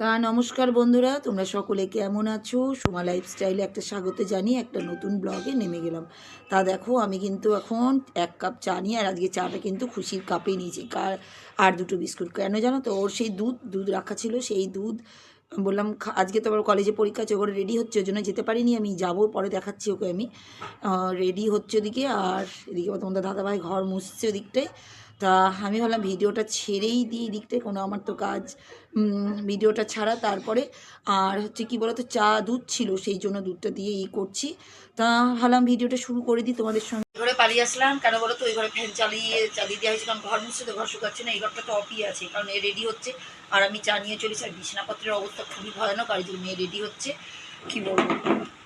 তা নমস্কার বন্ধুরা, তোমরা সকলে কেমন আছো? সোমা লাইফস্টাইলে একটা স্বাগত জানিয়ে একটা নতুন ব্লগে নেমে গেলাম। তা দেখো, আমি কিন্তু এখন এক কাপ চা নিয়ে, আর আজকে চাটা কিন্তু খুশির কাপে নিয়েছি। কার, আর দুটো বিস্কুট। কেন জানো তো, ওর সেই দুধ দুধ রাখা ছিল, সেই দুধ বললাম আজকে তো আবার কলেজে পরীক্ষা আছে, ওখানে রেডি হচ্ছে, ওই জন্য যেতে পারিনি, আমি যাব, পরে দেখাচ্ছি ওকে আমি। রেডি হচ্ছে ওদিকে, আর এদিকে তোমাদের দাদাভাই ঘর মুছছে ওদিকটায়। তা আমি ভাবলাম ভিডিওটা ছেড়েই দিই দিকটায় কোনো আমার তো কাজ ভিডিওটা ছাড়া তারপরে আর হচ্ছে কি বলতো, চা দুধ ছিল সেই জন্য দুধটা দিয়ে ই করছি। তা ভাবলাম ভিডিওটা শুরু করে দিই তোমাদের সঙ্গে। ঘরে পালিয়ে আসলাম, কেন বলো তো? ওই ঘরে ফ্যান চালিয়ে চালিয়ে দেওয়া হয়েছে, কারণ ঘর মুছছে তো ঘর শুকাচ্ছে না, এই ঘরটা তো অফই আছে, কারণ এ রেডি হচ্ছে। আর আমি চা নিয়ে চলেছি, আর বিছানাপত্রের অবস্থা খুবই ভয়ানক, আর এই মেয়ে রেডি হচ্ছে, কি বলব?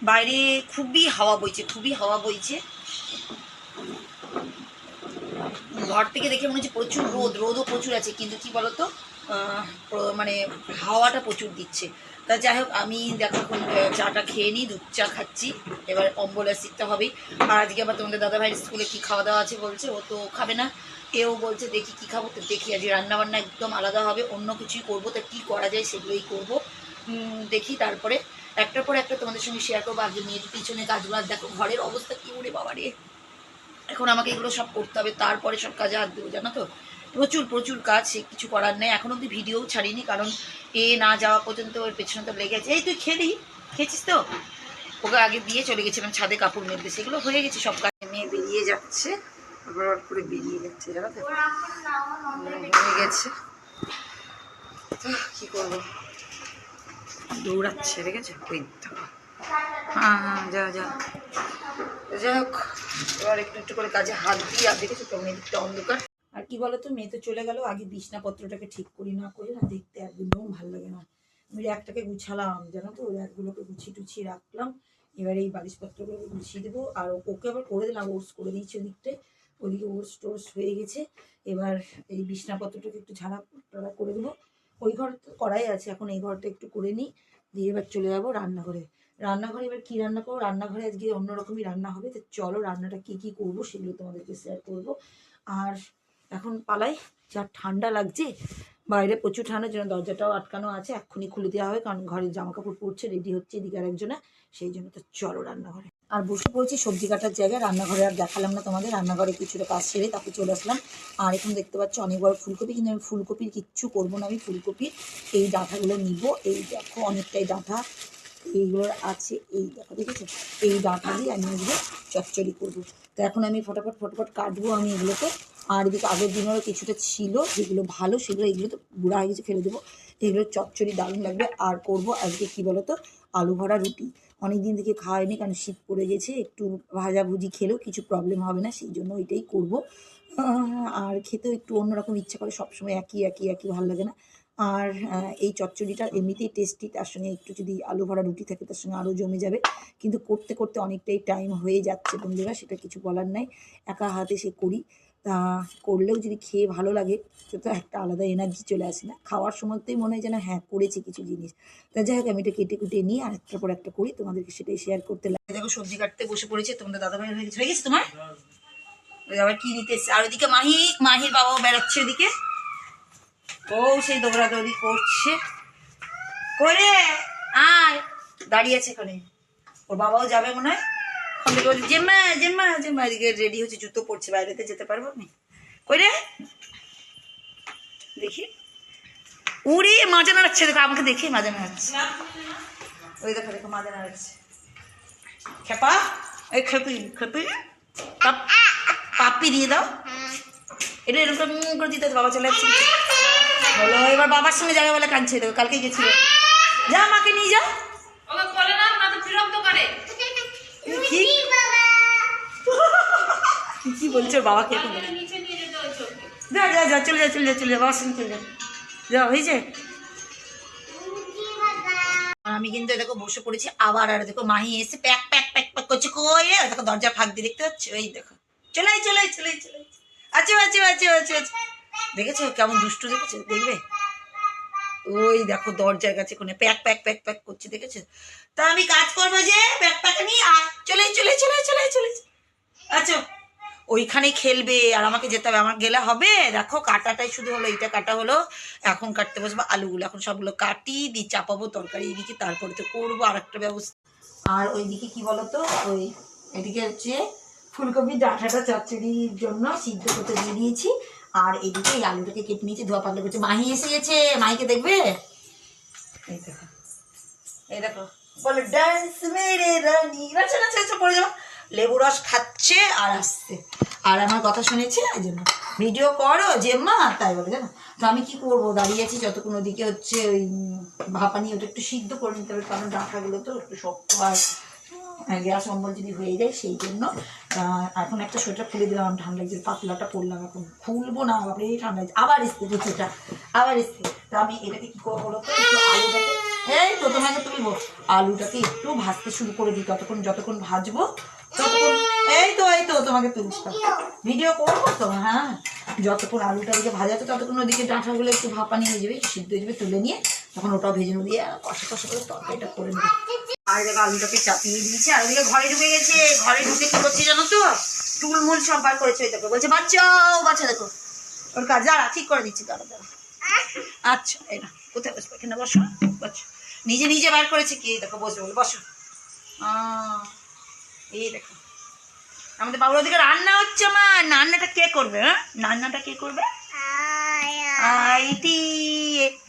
বাইরে খুবই হাওয়া বইছে, খুবই হাওয়া বইছে। ঘর থেকে দেখে মনে হচ্ছে প্রচুর রোদ, রোদও প্রচুর আছে, কিন্তু কি বলতো মানে হাওয়াটা প্রচুর দিচ্ছে। তা যাই হোক, আমি দেখো চাটা খেয়ে নিই, দুধ চা খাচ্ছি, এবার অম্বল অ্যাসিডটা হবেই। আর আজকে আবার তোমাদের দাদা ভাইয়ের স্কুলে কী খাওয়া দাওয়া আছে বলছে, ও তো খাবে না। এও বলছে, দেখি কী খাব? তো দেখি, আজকে রান্নাবান্না একদম আলাদা হবে, অন্য কিছুই করব, তা কী করা যায় সেগুলোই করব। দেখি তারপরে। একটার পর একটা তোমাদের সঙ্গে শেয়ার করব, আগে মেয়ের পিছনে কাজগুলো দেখো ঘরের অবস্থা কী উড়ে বাবা রে এখন আমাকে এগুলো সব করতে হবে তারপরে সব কাজে হাত দেবো জানো তো? প্রচুর প্রচুর কাজ সে কিছু করার নেই। এখন অব্দি ভিডিও ছাড়িনি কারণ এ না যাওয়া পর্যন্ত ওর পেছনে তো লেগে আছে এই তুই খেলি? খেয়েছিস তো? ওকে আগে দিয়ে চলে গেছিলাম ছাদে কাপড় মেলতে। সেগুলো হয়ে গেছে সব কাজ। মেয়ে বেরিয়ে যাচ্ছে করে বেরিয়ে যাচ্ছে জানো তো? হয়ে গেছে। তো কী করব? দৌড়াচ্ছে দেখেছ? ওই হ্যাঁ হ্যাঁ যা যা। যাই হোক, এবার একটু একটু করে কাজে হাত দিয়ে আর দেখেছ তো, মেয়েদিকটা অন্ধকার। আর কি বলতো, মেয়ে তো চলে গেল, আগে বিছনাপত্রটাকে ঠিক করি না করে না, দেখতে একদম ভালো লাগে না। আমি র্যাকটাকে গুছালাম, জানো তো, র্যাকগুলোকে গুছিয়ে টুছিয়ে রাখলাম। এবার এই বালিশপত্রগুলোকে গুছিয়ে দেবো, আর ওকে আবার করে দিলাম ওটস করে দিয়েছি ওদিকটায়। ওদিকে ওটস টোটস হয়ে গেছে, এবার এই বিছনাপত্রটাকে একটু ঝাড়া টাড়া করে দেবো। ওই ঘর তো করাই আছে, এখন এই ঘরটা একটু করে নিই, দিয়ে এবার চলে যাব রান্নাঘরে। রান্নাঘরে এবার কী রান্না করব? রান্নাঘরে আজকে অন্যরকমই রান্না হবে। তো চলো রান্নাটা কী কী করব সেগুলো তোমাদেরকে শেয়ার করব। আর এখন পালাই, যা ঠান্ডা লাগছে, বাইরে প্রচুর ঠান্ডার জন্য দরজাটাও আটকানো আছে, এক্ষুনি খুলে দেওয়া হবে, কারণ ঘরে জামা কাপড় পরছে রেডি হচ্ছে এদিকে আরেকজনে, সেই জন্য তো চলো রান্নাঘরে। আর বসে পড়েছি সবজি কাটার জায়গায়, রান্নাঘরে আর দেখালাম না তোমাদের, রান্নাঘরে কিছুটা কাজ সেরে তাকে চলে আসলাম। আর এখন দেখতে পাচ্ছ অনেক বড় ফুলকপি, কিন্তু আমি ফুলকপির কিচ্ছু করব না, আমি ফুলকপির এই ডাঁটাগুলো নিব। এই দেখো, অনেকটাই ডাঁটা এইগুলোর আছে এই দেখো, দেখেছ? এই ডাঁটা দিয়ে আমি এগুলো চচ্চড়ি করব। তো এখন আমি ফটাফট ফটাফট কাটবো আমি এগুলোকে। আর এদিকে আগের দিনেরও কিছুটা ছিল, যেগুলো ভালো সেগুলো এগুলো তো বুড়া হয়ে গেছে, ফেলে দেবো। এগুলো চচ্চড়ি দারুণ লাগবে। আর করব আজকে কী বলো তো আলু ভরা রুটি। অনেক দিন থেকে খাওয়া হয়নি কারণ শীত পড়ে গেছে, একটু ভাজাভুজি খেলেও কিছু প্রবলেম হবে না, সেই জন্য ওইটাই করব। আর খেতেও একটু অন্যরকম ইচ্ছা করে সবসময় একই একই একই ভালো লাগে না। আর এই চচ্চড়িটা এমনিতেই টেস্টি তার সঙ্গে একটু যদি আলু ভরা রুটি থাকে, তার সঙ্গে আরও জমে যাবে। কিন্তু করতে করতে অনেকটাই টাইম হয়ে যাচ্ছে বন্ধুরা, সেটা কিছু বলার নাই। একা হাতে সে করি। তা করলেও যদি খেয়ে ভালো লাগে তো একটা আলাদা এনার্জি চলে আসে না। খাওয়ার সময়তেই মনে হয় যেন হ্যাঁ করেছি কিছু জিনিস। তা যাই হোক, আমি এটা কেটে কুটে নিয়ে আর একটার পর একটা করি, তোমাদেরকে সেটাই শেয়ার করতে লাগে দেখো, সবজি কাটতে বসে পড়েছে, তোমাদের দাদা ভাই হয়ে গেছে। হয়ে গেছে তোমার? আবার কি নিতে এসছে? আর ওদিকে মাহি, মাহির বাবাও বেড়াচ্ছে ওদিকে। ও সেই দৌড়াদৌড়ি করছে। করে আয় দাঁড়িয়ে আছে ওর বাবাও যাবে মনে হয়। জেম্মা জেম্মা জেম্মা, এদিকে রেডি হচ্ছে জুতো পরছে, বাইরেতে যেতে পারব আমি? কই রে দেখি। উড়ি মাজা নাড়াচ্ছে, দেখো, আমাকে দেখে মাজা নাড়াচ্ছে। ওই দেখো দেখো, মাজা নাড়াচ্ছে। খেপা, এই খেপি খেপি পাপ- পাপ্পি দিয়ে দাও। এটা এরকম করে দিতে বাবা চলে যাচ্ছে বলো এবার বাবার সঙ্গে যাবে বলে কাঁদছে দেখো কালকে গেছিল। যা মাকে নিয়ে যা। তো কি? বলছো বাবাকে? এখন যা যা যা চলে যা চলে যা চলে যা বাবার সঙ্গে চলে যা। যা হয়েছে? আমি কিন্তু দেখো বসে পড়েছি আবার আর দেখো মাহি এসে প্যাক প্যাক প্যাক প্যাক করছে। কই? দেখো দরজা ফাঁক দিয়ে দেখতে পাচ্ছ? ওই দেখো। চলে চলে চলে চলে আচ্ছা আচ্ছা আচ্ছা আচ্ছা আচ্ছা। দেখেছ কেমন দুষ্টু দেখেছ? দেখবে? ওই দেখো দরজার কাছে কোনে প্যাক প্যাক প্যাক প্যাক করছে, দেখেছ? তা আমি কাজ করব যে প্যাক প্যাক নিয়ে আর চলে চলে চলে চলে চলে। আচ্ছা ওইখানেই খেলবে আর আমাকে যেতে হবে। আমার গেলে হবে? দেখো কাটাটাই শুধু হলো, এইটা কাটা হলো। এখন কাটতে বসবো আলুগুলো। এখন সবগুলো কাটি, দিয়ে চাপাবো, তরকারি এদিকে, তারপরে তো করব আর একটা ব্যবস্থা। আর ওইদিকে কি বলতো? ওই এদিকে হচ্ছে ফুলকপির ডাঁটাটা চচ্চড়ির জন্য সিদ্ধ করতে দিয়ে দিয়েছি। আর এদিকে এই আলুটাকে কেটে নিয়েছি, ধোয়া পাতলা করছে। মাহি এসে গেছে মাহিকে দেখবে? এই দেখো এই দেখো। বলে, ডান্স মেরে রানি। নাচা নাচা নাচা পড়ে যাব। লেবু রস খাচ্ছে আর আসছে। আর আমার কথা শুনেছে এই জন্য। ভিডিও করো যে মা তাই বলে, জানো? তো আমি কি করব? দাঁড়িয়ে আছি যতক্ষণ ওদিকে হচ্ছে ওই ভাপানি ওটা একটু সিদ্ধ করে নিতে হবে, কারণ ডাঁটাগুলো তো একটু শক্ত আর গ্যাস অম্বল যদি হয়ে যায়, সেই জন্য এখন একটা সোয়েটার খুলে দিলাম ঠান্ডা লাগছে পাতলাটা পরলাম, এখন খুলবো না, বাপরে ঠান্ডা লাগছে আবার এসছে আবার এসছে। তো আমি এটাকে কি করব বলো তো? একটু আলুটাকে এই তো তোমাকে তুলবো। আলুটাকে একটু ভাজতে শুরু করে দিই, ততক্ষণ যতক্ষণ ভাজবো, ততক্ষণ এই তো এই তো, তোমাকে তুলছি ভিডিও করব তো হ্যাঁ। যতক্ষণ আলুটা দিকে ভাজাতে ততক্ষণ ওদিকে ডাঁটাগুলো একটু ভাপানি হয়ে যাবে, সিদ্ধ হয়ে যাবে, তুলে নিয়ে, তখন ওটাও ভেজে দিয়ে কষা কষা করে তরকারিটা করে নেব। আর দেখো আলুটাকে চাপিয়ে দিয়েছে আর ওদিকে ঘরে ঢুকে গেছে। ঘরে ঢুকে কি করছে জানো তো? টুলমুল সব বার করেছে ওই দেখো বলছে বাচ্চাও বাচ্চা দেখো। ওর কাজ দাঁড়া ঠিক করে দিচ্ছি দাঁড়া দাঁড়া। আচ্ছা এই না কোথায় বসবো? এখানে বসো বসো। নিজে নিজে বার করেছে কি? দেখো বসবে বলে বসো। এই দেখো। আমাদের বাবুর ওদিকে রান্না হচ্ছে মা। রান্নাটা কে করবে হ্যাঁ? রান্নাটা কে করবে? আইটি।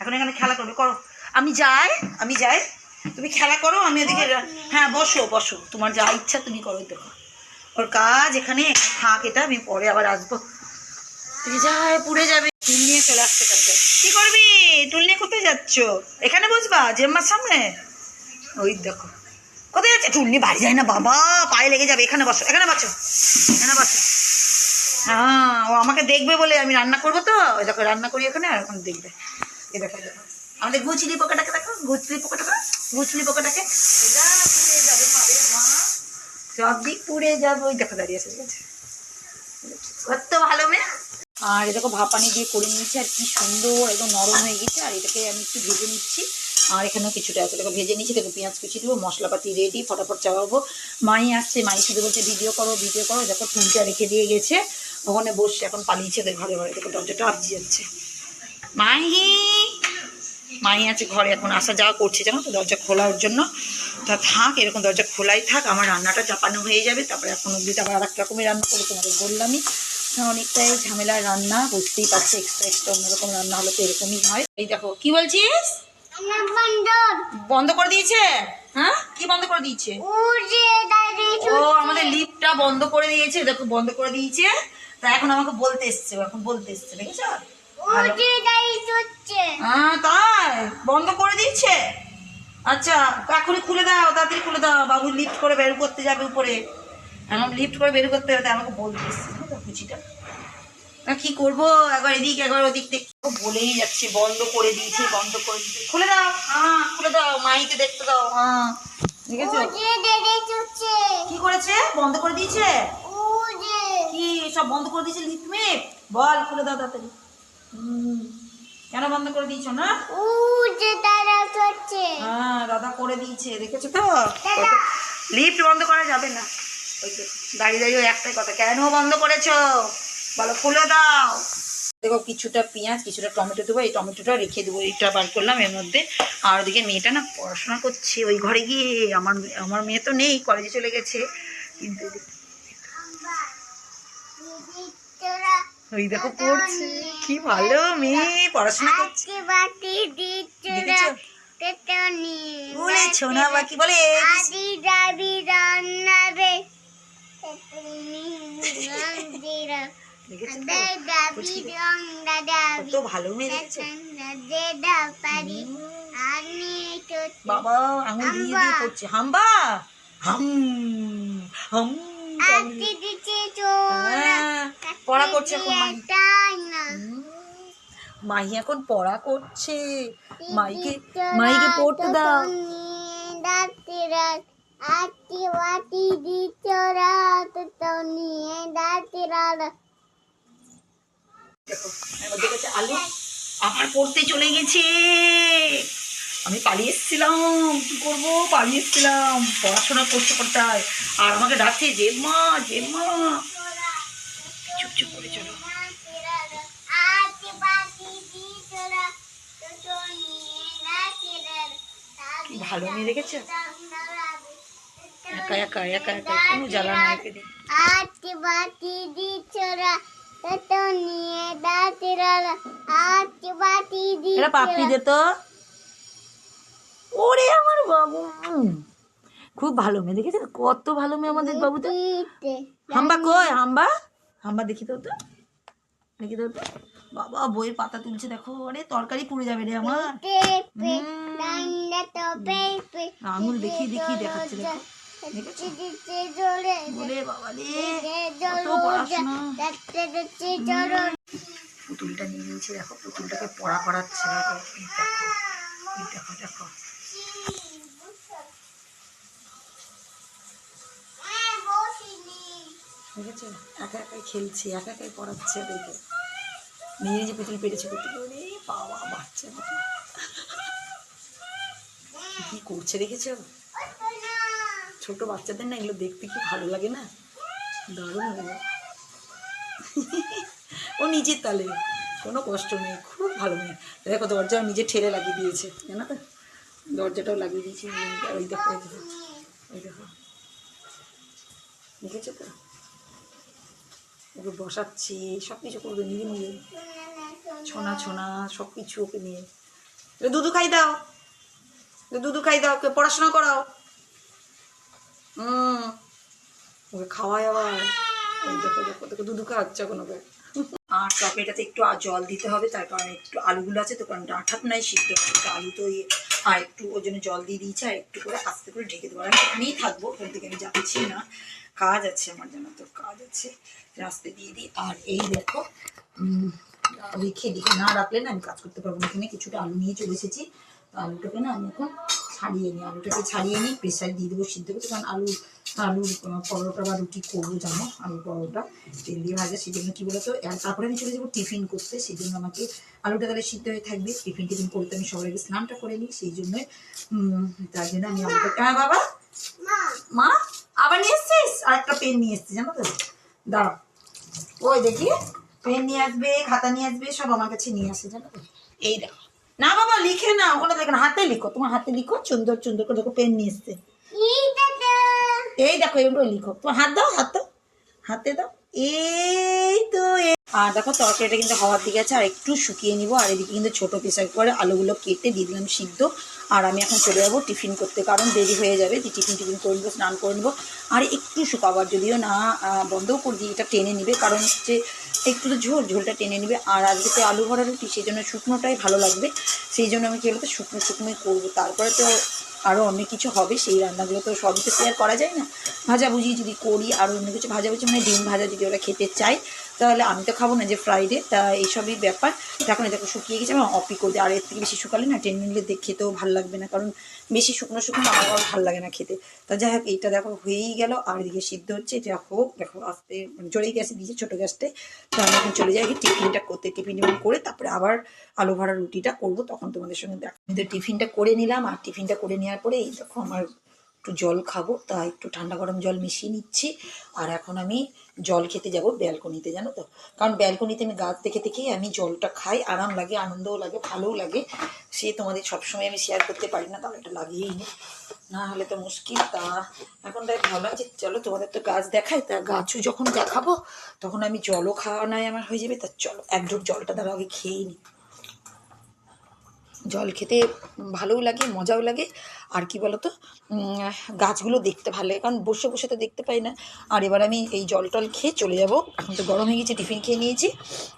এখন এখানে খেলা করবে করো। আমি যাই আমি যাই। তুমি খেলা করো আমি ওদিকে হ্যাঁ বসো বসো। তোমার যা ইচ্ছা তুমি করো দেখো ওর কাজ এখানে থাক এটা আমি পরে আবার আসব। যায় পুড়ে যাবে। টুল নিয়ে চলে আসতে কাছে কি করবি? টুল নিয়ে কোথায় যাচ্ছ? এখানে বসবা জেম্মার সামনে? ওই দেখো। কোথায় যাচ্ছে? টুল নিয়ে বাড়ি যায় না বাবা। পায়ে লেগে যাবে। এখানে বসো এখানে বসো এখানে বসো। হ্যাঁ ও আমাকে দেখবে বলে আমি রান্না করব তো। ওই দেখো রান্না করি ওখানে আর এখন দেখবে। এ দেখো দেখো। আমাদের গুচলি পোকাটাকে দেখো গুচলি পোকাটাকে। গুচলি পোকাটাকে। সব দিক পুড়ে যাবে, ওই দেখো দাঁড়িয়ে আছে কত ভালো মেয়ে। আর এ দেখো, ভাপানি দিয়ে করে নিয়েছি, আর কি সুন্দর, একদম নরম হয়ে গেছে। আর এটাকে আমি একটু ভেজে নিচ্ছি। আর এখানেও কিছুটা আছে, দেখো, ভেজে নিচ্ছি দেখো, পেঁয়াজ কুচি দেবো, মশলাপাতি রেডি ফটাফট চাওয়াবো মাই আসছে মাই শুধু বলছে ভিডিও করো ভিডিও করো। দেখো টুলটা রেখে দিয়ে গেছে। ওখানে বসে এখন পালিয়েছে ঘরে ঘরে। দেখো, দরজাটা আবজি যাচ্ছে। মাহি মাই আছে ঘরে এখন আসা যাওয়া করছে জানো তো? দরজা খোলার জন্য। তা থাক এরকম দরজা খোলাই থাক আমার রান্নাটা চাপানো হয়ে যাবে। তারপরে এখন অব্দি তারপর আর এক রকমের রান্না করে তোমাদের বললামই। হ্যাঁ, অনেকটাই ঝামেলার রান্না বুঝতেই পারছি এক্সট্রা এক্সট্রা অন্যরকম রান্না হলে তো এরকমই হয়। এই দেখো কি বলছিস? বন্ধ করে দিয়েছে? হ্যাঁ? কি বন্ধ করে দিয়েছে? ও আমাদের লিফটটা বন্ধ করে দিয়েছে দেখো বন্ধ করে দিয়েছে। তা এখন আমাকে বলতে এসছে এখন বলতে এসছে দেখেছ। হ্যাঁ তাই? বন্ধ করে দিচ্ছে আচ্ছা এখনই খুলে দাও তাড়াতাড়ি খুলে দাও। বাবু লিফট করে বের করতে যাবে উপরে। এখন লিফট করে বের করতে হবে আমাকে বলতে কুচিটা না কি করব? একবার এদিক একবার ওদিক থেকে বলেই যাচ্ছে বন্ধ করে দিয়েছে বন্ধ করে দিয়েছে। খুলে দাও। হ্যাঁ খুলে দাও মাইকে দেখতে দাও। হ্যাঁ ঠিক আছে কি করেছে? বন্ধ করে দিয়েছে? কি সব বন্ধ করে দিয়েছে লিফট মেয়ে বল খুলে দাও তাড়াতাড়ি। কেন বন্ধ করে দিয়েছ না? হ্যাঁ দাদা করে দিয়েছে দেখেছ তো? লিফট বন্ধ করা যাবে না। ওই তো, দাঁড়িয়ে দাঁড়িয়ে একটাই কথা কেন বন্ধ করেছ? বলো খুলে দাও। দেখো কিছুটা পেঁয়াজ কিছুটা টমেটো দেবো এই টমেটোটা রেখে দেবো এইটা বার করলাম এর মধ্যে। আর ওদিকে মেয়েটা না পড়াশোনা করছে ওই ঘরে গিয়ে। আমার আমার মেয়ে তো নেই কলেজে চলে গেছে। কিন্তু ওই দেখো পড়ছে। কি ভালো মেয়ে পড়াশোনা করছে দেখেছ? বলেছ না বাকি বলে? কত ভালো মেয়ে দেখেছ। বাবা আঙুল দিয়ে দিয়ে হাম্বা। পড়ছে। হাম্বা। হাম হাম। পড়া করছে এখন মাহি। এখন পড়া করছে। মাইকে মাইকে পড়তে দাও। আটি বাটি দিচরা তো নিয়ে দাঁতিরা দেখো আলু? আমার পড়তে চলে গেছে। আমি পালিয়ে এসেছিলাম কি করব? পালিয়ে এসেছিলাম পড়াশোনা করতে করতে আর আমাকে ডাকছে জেম্মা জেম্মা। চুপ করে চলো। বাটি কি ভালো মেয়ে দেখেছ? একা একা একা একা কোনো জ্বালা নাই একে। আটি বাটি দি চোরা তো নিয়ে নাচে আটি বাটি দি পাপড়ি দে তো। ওরে আমার বাবু খুব ভালো মেয়ে দেখেছে কত ভালো মেয়ে আমাদের বাবুটা। দিতে। হাম্বা কই হাম্বা? হাম্বা দেখি তো তো দেখি তো তো বাবা বইয়ের পাতা তুলছে দেখো। ওরে তরকারি পুড়ে যাবে রে আমার। তো আঙুল দেখিয়ে দেখিয়ে দেখাচ্ছে দেখো। বাবা পুতুলটা নিয়ে নিয়েছে দেখো। পুতুলটাকে পড়া করাচ্ছে দেখো। দেখো দেখো। দেখো দেখেছ একা একাই খেলছে, একা একাই পড়াচ্ছে দেখে। নিজে নিজে পুতুল পেরেছে পুতুল ওরে বাবা, বাচ্চা মতো কি করছে দেখেছ? ছোট বাচ্চাদের না এগুলো দেখতে কি ভালো লাগে না? দারুণ লাগে। ও নিজের তালে, কোনো কষ্ট নেই, খুব ভালো মেয়ে। দেখো, দরজাও নিজে ঠেলে লাগিয়ে দিয়েছে, জানো তো? দরজাটাও লাগিয়ে দিয়েছে, ওই দেখো ওই দেখো ওই দেখো। দেখেছ তো? ওকে বসাচ্ছি সব কিছু করবে নিয়ে নিজে। ছোনা ছোনা সব কিছু ওকে নিয়ে। দুধু খাই দাও। দুধু খাই দাও, ওকে পড়াশোনা করাও। হুম ওকে খাওয়াই আবার। ওই দেখো দেখো তোকে দুধু খাওয়াচ্ছে এখন ওকে। আর টকেটাতে একটু জল দিতে হবে, তার কারণে একটু আলুগুলো আছে, তো কারণ ডাঁঠাত নাই, সিদ্ধ হবে। আলু তো ইয়ে। আর একটু ওর জন্য জল দিয়ে দিয়েছে, আর একটু করে আস্তে করে ঢেকে দেবো। আমি এখানেই থাকব, ওখান থেকে আমি যাচ্ছি না। কাজ আছে আমার জানো তো কাজ আছে। রাস্তা দিয়ে দিই আর এই দেখো রেখে দিকে না রাখলে না আমি কাজ করতে পারব না। এখানে কিছুটা আলু নিয়ে চলে এসেছি। আলুটাকে না আমি এখন ছাড়িয়ে নিই। আলুটাকে ছাড়িয়ে নিই প্রেশার দিয়ে দেবো সিদ্ধ করতে কারণ আলু আলুর পরোটা বা রুটি করব জানো আলুর পরোটা। তেল দিয়ে ভাজা সেই জন্য কী বলতো আর তারপরে আমি চলে যাব টিফিন করতে। সেই জন্য আমাকে আলুটা তাহলে সিদ্ধ হয়ে থাকবে। টিফিন টিফিন করতে আমি সবার আগে স্নানটা করে নিই। সেই জন্য তার জন্য আমি আলুটা হ্যাঁ বাবা? মা? আবার নিয়ে এসছিস? আর একটা পেন নিয়ে এসছিস জানো তো? দাঁড়া। ওই দেখি পেন নিয়ে আসবে খাতা নিয়ে আসবে সব আমার কাছে নিয়ে আসে জানো তো? এই দেখো। না বাবা লিখে না ওখানে দেখো না, হাতে লিখো তোমার হাতে লিখো সুন্দর সুন্দর করে দেখো পেন নিয়ে এসছে। এই দেখো এগুলো লিখো। তোমার হাত দাও হাত দাও হাতে দাও। এই তো আর দেখো তরকারিটা কিন্তু হওয়ার দিকে আছে, আর একটু শুকিয়ে নিব, আর এদিকে কিন্তু ছোটো প্রেসার করে আলুগুলো কেটে দিয়ে দিলাম সিদ্ধ। আর আমি এখন চলে যাব টিফিন করতে, কারণ দেরি হয়ে যাবে যে টিফিন টিফিন করে নেব, স্নান করে নেব। আর একটু শুকাবার, যদিও না বন্ধও করে দিই এটা টেনে নিবে, কারণ হচ্ছে একটু তো ঝোল, ঝোলটা টেনে নিবে। আর আজকে তো আলু ভরা রুটি, সেই জন্য শুকনোটাই ভালো লাগবে। সেই জন্য আমি কী বলতো, শুকনো শুকনোই করব। তারপরে তো আরও অনেক কিছু হবে, সেই রান্নাগুলো তো সবই তো শেয়ার করা যায় না? ভাজাভুজি যদি করি, আর অন্য কিছু ভাজাভুজি মানে ডিম ভাজা যদি ওরা খেতে চায় তাহলে আমি তো খাব না যে ফ্রাইডে তা এইসবই ব্যাপার। এখন দেখো, শুকিয়ে গেছে আমি অপি করে আর এর থেকে বেশি শুকালে না টেনে নিলে দেখ খেতেও ভালো লাগবে না, কারণ বেশি শুকনো শুকনো আমার ভালো লাগে না খেতে। তা যাই হোক, এইটা দেখো, হয়েই গেল, আর এদিকে সিদ্ধ হচ্ছে, এটা হোক, দেখো, আস্তে মানে জোরেই গ্যাসে দিয়েছে ছোটো গ্যাসটায় তো আমি এখন চলে যাই, টিফিনটা করতে, টিফিন টিফিন করে, তারপরে আবার আলু ভরা রুটিটা করব, তখন তোমাদের সঙ্গে দেখো আমি তো টিফিনটা করে নিলাম, আর টিফিনটা করে নেওয়ার পরে, এই দেখো, আমার একটু জল খাব, তা একটু ঠান্ডা গরম জল মিশিয়ে নিচ্ছি। আর এখন আমি জল খেতে যাব ব্যালকনিতে, জানো তো? কারণ ব্যালকনিতে আমি গাছ দেখে দেখেই আমি জলটা খাই, আরাম লাগে, আনন্দও লাগে, ভালোও লাগে। সে তোমাদের সবসময় আমি শেয়ার করতে পারি না তাহলে এটা লাগিয়েই নি। না হলে তো মুশকিল, তা এখন তাই ভালো যে চলো তোমাদের তো গাছ দেখাই, তা গাছও যখন দেখাবো, তখন আমি জলও খাওয়া নয় আমার হয়ে যাবে, তা চলো, এক জলটা দ্বারা আগে খেয়েই নিই জল খেতে ভালোও লাগে, মজাও লাগে। আর কি বলতো? গাছগুলো দেখতে ভালো লাগে, কারণ বসে বসে তো দেখতে পাই না। আর এবার আমি এই জল টল খেয়ে চলে যাব। এখন তো গরম হয়ে গেছে, টিফিন খেয়ে নিয়েছি।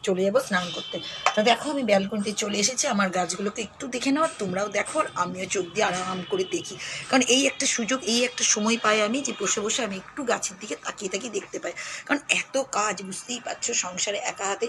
চলে যাব স্নান করতে। তো দেখো, আমি ব্যালকনিতে চলে এসেছি। আমার গাছগুলোকে একটু দেখে নাও, আর তোমরাও দেখো, আর আমিও চোখ দিয়ে আরাম করে দেখি। কারণ এই একটা সুযোগ, এই একটা সময় পাই আমি যে বসে বসে আমি একটু গাছের দিকে তাকিয়ে তাকিয়ে দেখতে পাই। কারণ এত কাজ, বুঝতেই পারছ, সংসারে একা হাতে।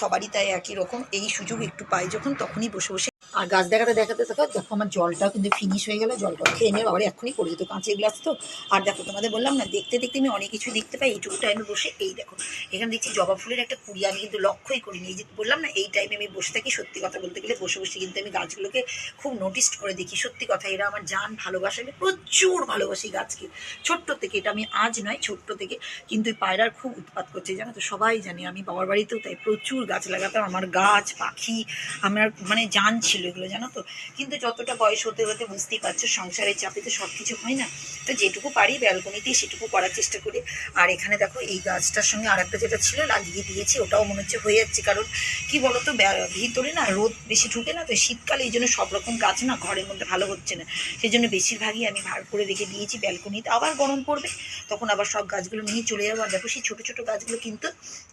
সবারই তাই একই রকম। এই সুযোগ একটু পাই যখন, তখনই বসে বসে আর গাছ দেখাতে দেখাতে দেখো দেখো আমার জলটাও কিন্তু ফিনিশ হয়ে গেল জলটাও খেয়ে নেবে আবার এক্ষুনি করে যেত, কাঁচের গ্লাস তো। আর দেখো তোমাদের বললাম না, দেখতে দেখতে আমি অনেক কিছু দেখতে পাই এইটুকু টাইমে বসে, এই দেখো, এখানে দেখছি জবা ফুলের একটা কুড়ি, আমি কিন্তু লক্ষ্যই করিনি, এই যে বললাম না, এই টাইমে আমি বসে থাকি, সত্যি কথা বলতে গেলে বসে বসে কিন্তু আমি গাছগুলোকে খুব নোটিস করে দেখি, সত্যি কথা, এরা আমার জান ভালোবাসা, আমি প্রচুর ভালোবাসি গাছকে, ছোট্ট থেকে, এটা আমি আজ নয়, ছোট্ট থেকে, কিন্তু এই পায়রার খুব উৎপাত করছে, জানো তো, সবাই জানে, আমি বাবার বাড়িতেও তাই প্রচুর গাছ লাগাতাম, আমার গাছ, পাখি, আমার মানে জান ছিল এগুলো জানো তো? কিন্তু যতটা বয়স হতে হতে বুঝতেই পারছ, সংসারের চাপে তো সব কিছু হয় না? তো যেটুকু পারি ব্যালকনিতে সেটুকু করার চেষ্টা করি। আর এখানে দেখো, এই গাছটার সঙ্গে আর একটা যেটা ছিল লাগিয়ে দিয়েছি, ওটাও মনে হচ্ছে হয়ে যাচ্ছে। কারণ কি বলতো ভিতরে না রোদ বেশি ঢুকে না, তো শীতকালে এই জন্য সব রকম গাছ না ঘরের মধ্যে ভালো হচ্ছে না। সেই জন্য বেশিরভাগই আমি ভার করে রেখে দিয়েছি ব্যালকনিতে। আবার গরম পড়বে, তখন আবার সব গাছগুলো নিয়ে চলে যাব। আর দেখো, সেই ছোটো ছোটো গাছগুলো কিন্তু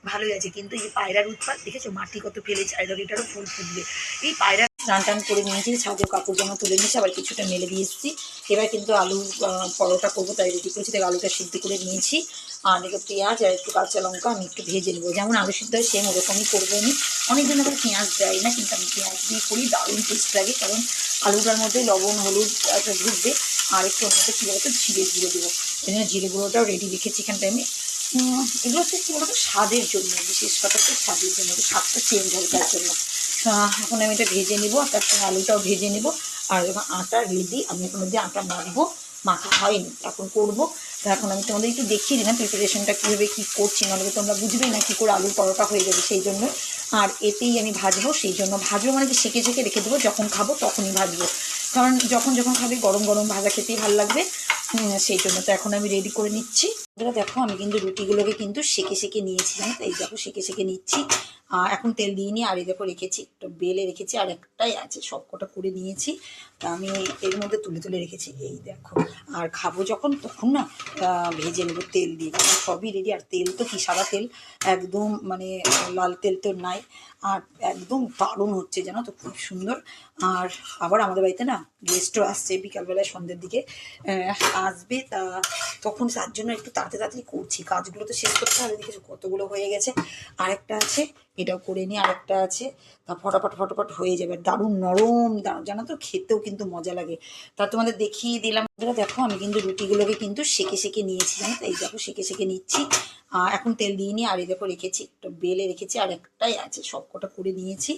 ভালোই আছে। কিন্তু এই পায়রার উৎপাত, দেখেছ? মাটি কত ফেলেছে, আর এটারও ফুল ফুটবে। এই পায়রা টান টান করে নিয়েছি ছাদের কাপড় জামা তুলে নিয়েছি আবার কিছুটা মেলে দিয়ে এসেছি। এবার কিন্তু আলু পরোটা করব, তাই রেডি করেছি। তাই আলুটা সিদ্ধ করে নিয়েছি। আর একটু পেঁয়াজ আর একটু কাঁচা লঙ্কা আমি একটু ভেজে নেব। যেমন আলু সিদ্ধ হয় সেম ওরকমই করব আমি। অনেকজন আবার পেঁয়াজ দেয় না, কিন্তু আমি পেঁয়াজ দিয়ে করি, দারুণ টেস্ট লাগে। কারণ আলুটার মধ্যে লবণ, হলুদ একটা ঢুকবে। আর একটু ওর মধ্যে কী বলতো, জিরে গুঁড়ো দেবো। এই জন্য জিরে গুঁড়োটাও রেডি রেখেছি এখানটা আমি এগুলো হচ্ছে কী বলতো, স্বাদের জন্য, বিশেষ কথা হচ্ছে স্বাদের জন্য। স্বাদটা চেঞ্জ হবে তার জন্য। এখন আমি এটা ভেজে নিব আর তার সঙ্গে আলুটাও ভেজে নিব। আর যখন আটা রেডি আমি এখন মধ্যে আটা মাখবো মাখা হয়নি, এখন করব। তো এখন আমি তোমাদের একটু দেখিয়ে দিলাম প্রিপারেশনটা কীভাবে কী করছি, নাহলে তোমরা বুঝবেই না কী করে আলুর পরোটা হয়ে যাবে সেই জন্য। আর এতেই আমি ভাজবো, সেই জন্য ভাজবো মানে কি সেকে সেকে রেখে দেবো, যখন খাব তখনই ভাজবো। কারণ যখন যখন খাবে গরম গরম ভাজা খেতেই ভালো লাগবে। সেই জন্য তো এখন আমি রেডি করে নিচ্ছি। এটা দেখো, আমি কিন্তু রুটিগুলোকে কিন্তু সেকে সেকে নিয়েছি, জানো তো? এই দেখো, সেকে সেকে নিচ্ছি। এখন তেল দিয়ে নিয়ে আর এই দেখো রেখেছি, একটা বেলে রেখেছি, আর একটাই আছে, সব কটা করে নিয়েছি। তা আমি এর মধ্যে তুলে তুলে রেখেছি, এই দেখো। আর খাব যখন, তখন না ভেজে নেব তেল দিয়ে সবই রেডি আর তেল তো কি, সাদা তেল? একদম মানে লাল তেল তো নাই। আর একদম দারুণ হচ্ছে, জানো তো? খুব সুন্দর। আর আবার আমাদের বাড়িতে না গেস্টও আসছে বিকালবেলায় সন্ধ্যের দিকে। আসবে, তা তখন তার জন্য একটু তাড়াতাড়ি তাড়াতাড়ি করছি। কাজগুলো তো শেষ করতে হবে। দেখেছ কতগুলো হয়ে গেছে। আরেকটা আছে। এটাও করে নিই আরেকটা আছে। তা ফটাফট ফটাফট হয়ে যাবে। দারুণ নরম দারুণ জানো তো? খেতেও কিন্তু মজা লাগে। তা তোমাদের দেখিয়ে দিলাম। দেখো, আমি কিন্তু রুটিগুলোকে কিন্তু সেকে সেকে নিয়েছি, জানো তো? এই দেখো, সেকে সেকে নিচ্ছি। এখন তেল দিয়ে নিয়ে আর এই দেখো রেখেছি, একটা বেলে রেখেছি, আর একটাই আছে, সব কটা করে নিয়েছি।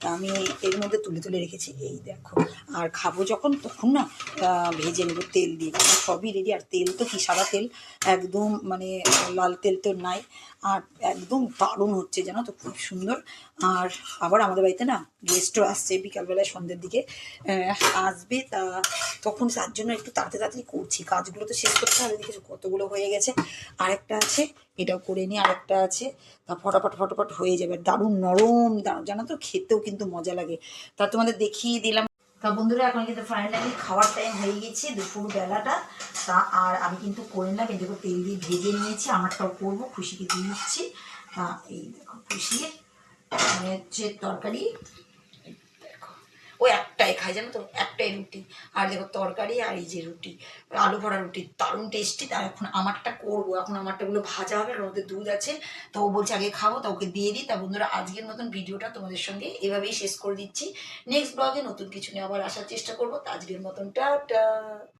তা আমি এর মধ্যে তুলে তুলে রেখেছি, এই দেখো। আর খাব যখন, তখন না ভেজে নেব তেল দিয়ে। সবই রেডি আর তেল তো কি, সাদা তেল? একদম মানে লাল তেল তো নাই। আর একদম দারুণ হচ্ছে, জানো তো? খুব সুন্দর। আর আবার আমাদের বাড়িতে না গেস্টও আসছে বিকালবেলায় সন্ধ্যের দিকে। আসবে তা তখন তার জন্য একটু তাড়াতাড়ি করছি। কাজগুলো তো শেষ করতে হবে, দেখেছ কতগুলো হয়ে গেছে। আরেকটা আছে, এটাও করে নিই, আরেকটা আছে। তা ফটাফট ফটাফট হয়ে যাবে। দারুণ নরম দারুণ জানো তো, খেতেও কিন্তু মজা লাগে। তা তোমাদের দেখিয়ে দিলাম। তা বন্ধুরা, এখন কিন্তু ফাইনালি খাওয়ার টাইম হয়ে গেছে দুপুর বেলাটা তা আর আমি কিন্তু করে এই দেখো তেল দিয়ে ভেজে নিয়েছি, আমারটাও করব, খুশিকে দিয়ে দিচ্ছি। তা এই দেখো খুশির মানে হচ্ছে তরকারি দেখো। ও একটাই খায়, জানো তো? একটাই রুটি। আর দেখো তরকারি আর এই যে রুটি, আলু ভরা রুটি, দারুণ টেস্টি তার এখন আমারটা করব, এখন আমারটাগুলো ভাজা হবে, আর ওদের দুধ আছে। তো ও বলছে আগে খাব, তা ওকে দিয়ে দিই। তা বন্ধুরা, আজকের মতন ভিডিওটা তোমাদের সঙ্গে এভাবেই শেষ করে দিচ্ছি। নেক্সট ব্লগে নতুন কিছু নিয়ে আবার আসার চেষ্টা করব। তা আজকের মতন, টাটা!